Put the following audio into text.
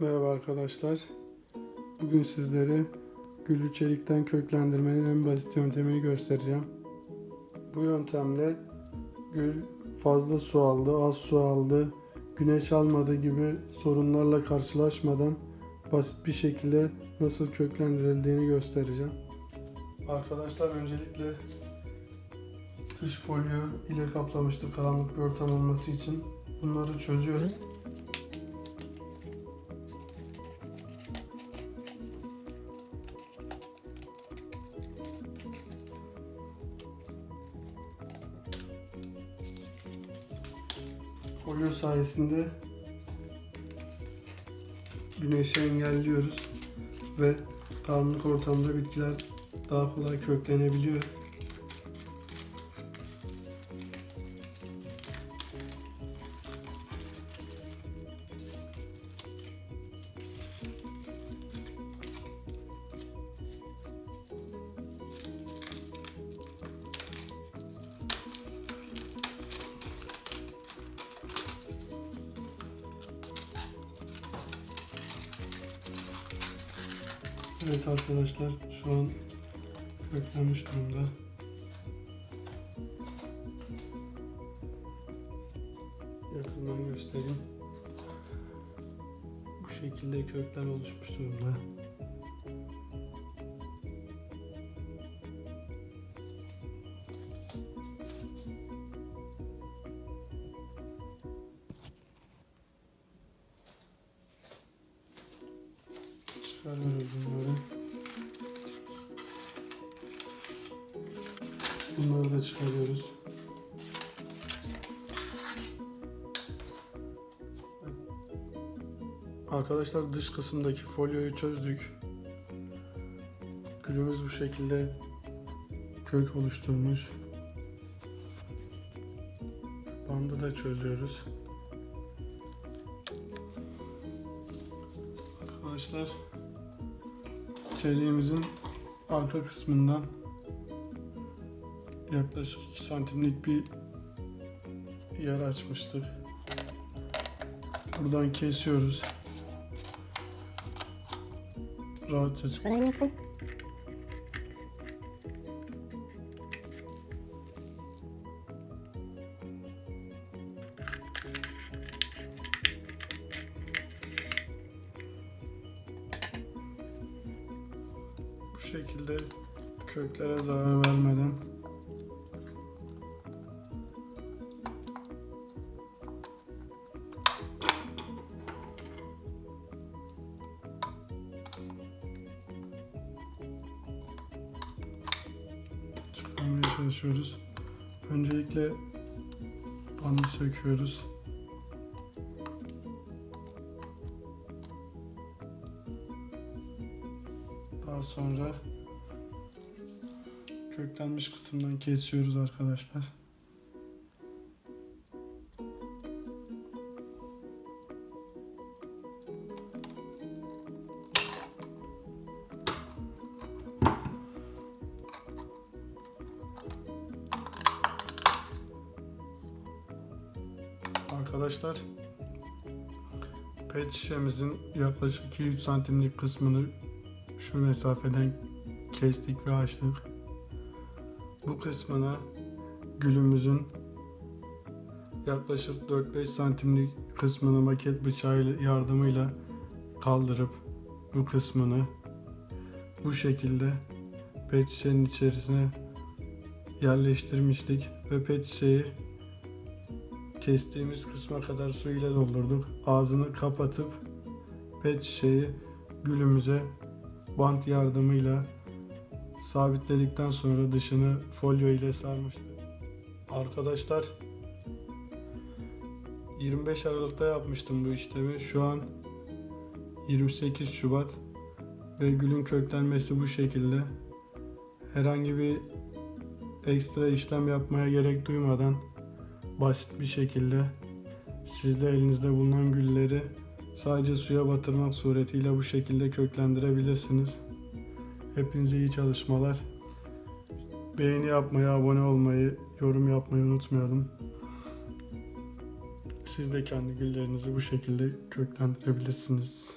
Merhaba arkadaşlar. Bugün sizlere gülü çelikten köklendirmenin en basit yöntemini göstereceğim. Bu yöntemle gül fazla su aldı, az su aldı, güneş almadı gibi sorunlarla karşılaşmadan basit bir şekilde nasıl köklendirildiğini göstereceğim. Arkadaşlar öncelikle dış folyo ile kaplamıştık karanlık bir ortam olması için. Bunları çözüyoruz. Folyo sayesinde güneşi engelliyoruz ve karanlık ortamda bitkiler daha kolay köklenebiliyor. Evet arkadaşlar şu an köklenmiş durumda. Yakından göstereyim. Bu şekilde kökler oluşmuş durumda. Çıkarıyoruz bunları. Bunları da çıkarıyoruz. Arkadaşlar dış kısımdaki folyoyu çözdük. Gülümüz bu şekilde kök oluşturmuş. Bandı da çözüyoruz. Arkadaşlar çeliğimizin arka kısmından yaklaşık 2 santimlik bir yer açmıştık. Buradan kesiyoruz. Rahatça çık- Şekilde köklere zarar vermeden çıkarmaya çalışıyoruz. Öncelikle bandı söküyoruz. Daha sonra köklenmiş kısımdan kesiyoruz arkadaşlar. Arkadaşlar pet şişemizin yaklaşık 2-3 santimlik kısmını şu mesafeden kestik ve açtık. Bu kısmına gülümüzün yaklaşık 4-5 santimlik kısmını maket bıçağı yardımıyla kaldırıp bu kısmını bu şekilde pet şişenin içerisine yerleştirmiştik ve pet şişeyi kestiğimiz kısma kadar su ile doldurduk. Ağzını kapatıp pet şişeyi gülümüze bant yardımıyla sabitledikten sonra dışını folyo ile sarmıştık. Arkadaşlar 25 Aralık'ta yapmıştım bu işlemi. Şu an 28 Şubat ve gülün köklenmesi bu şekilde. Herhangi bir ekstra işlem yapmaya gerek duymadan basit bir şekilde siz de elinizde bulunan gülleri sadece suya batırmak suretiyle bu şekilde köklendirebilirsiniz. Hepinize iyi çalışmalar. Beğeni yapmayı, abone olmayı, yorum yapmayı unutmayalım. Siz de kendi güllerinizi bu şekilde köklendirebilirsiniz.